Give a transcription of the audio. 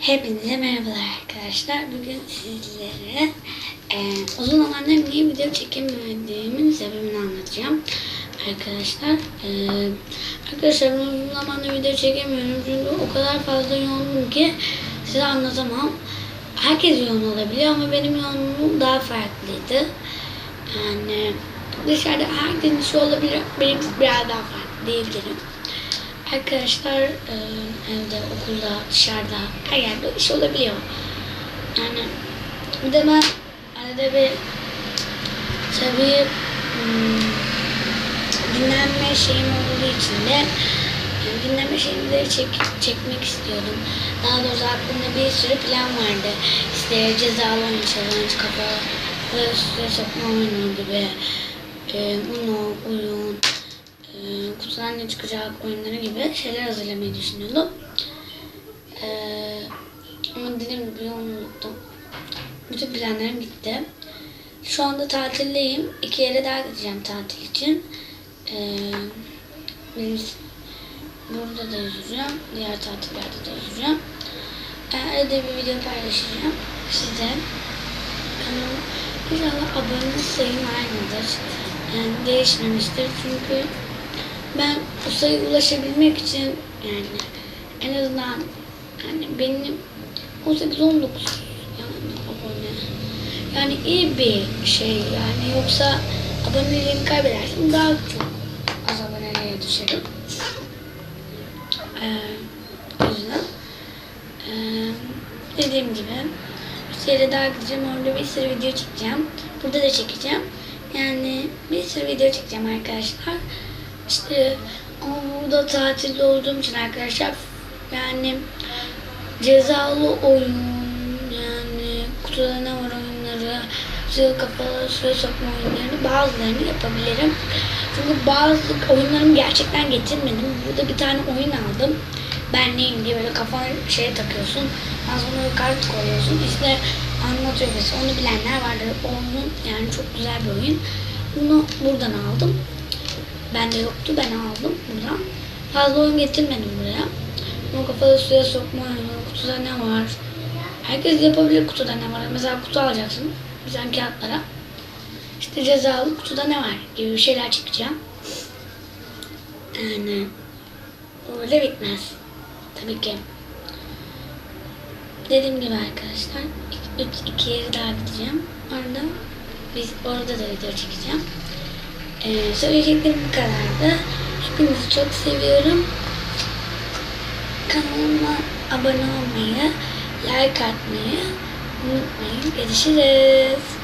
Hepinize merhabalar arkadaşlar. Bugün sizlere e, uzun zamandır niye video çekemediğimin sebebini anlatacağım. Arkadaşlar, e, arkadaşlar uzun zamandır video çekemiyorum çünkü o kadar fazla yoğunum ki size anlatamam. Herkes yoğun olabiliyor ama benim yoğunluğum daha farklıydı. Yani dışarıda herkesin işi olabilir, benimki biraz daha farklı diyebilirim. Arkadaşlar e, evde, okulda, dışarıda, her yerde iş olabiliyor. Yani bir de ben arada bir tabii hmm, dinlenme şeyim olduğu için de yani dinlenme şeyleri çek, çekmek istiyordum. Daha doğrusu aklımda bir sürü plan vardı. İşte cezalı oyun, challenge, kafa üstüne sokma oyunu gibi. E, Uno, oyun, kutudan ne çıkacak oyunları gibi şeyler hazırlamayı düşünüyordum. E, ama dediğim gibi yoğunluktum. Bütün planlarım bitti. Şu anda tatildeyim. İki yere daha gideceğim tatil için. E, birincisi burada da yüzeceğim. Diğer tatillerde de yüzeceğim. E, arada bir video paylaşacağım size. Kanalıma inşallah abone sayım aynıdır. Yani değişmemiştir çünkü ben o sayıya ulaşabilmek için yani en azından yani benim 18-19 yani abone. Yani iyi bir şey yani yoksa aboneliğimi kaybedersem daha çok az aboneliğe düşerim. Ee, yüzden ee, dediğim gibi bir yere daha gideceğim orada bir sürü video çekeceğim. Burada da çekeceğim. Yani bir sürü video çekeceğim arkadaşlar. İşte ama burada tatilde olduğum için arkadaşlar yani cezalı oyun yani kutuda ne var oyunları suya kapalı suya sokma oyunlarını bazılarını yapabilirim. Çünkü bazı oyunlarımı gerçekten getirmedim. Burada bir tane oyun aldım. Ben neyim diye böyle kafana şey takıyorsun. Ondan sonra kart koyuyorsun. İşte anlatıyor mesela. Onu bilenler vardır. O oyunun yani çok güzel bir oyun. Bunu buradan aldım. Bende yoktu. Ben aldım buradan. Fazla oyun getirmedim buraya. Ama kafada suya sokma. Kutuda ne var? Herkes yapabilir kutuda ne var. Mesela kutu alacaksın. Güzel kağıtlara. İşte cezalı kutuda ne var gibi şeyler çıkacağım. Yani öyle bitmez. Tabii ki. Dediğim gibi arkadaşlar iki, üç, iki yere daha gideceğim. Orada biz orada da video çekeceğim. Ee, söyleyeceklerim bu kadardı. Hepinizi çok seviyorum. Kanalıma abone olmayı, like atmayı unutmayın. Görüşürüz.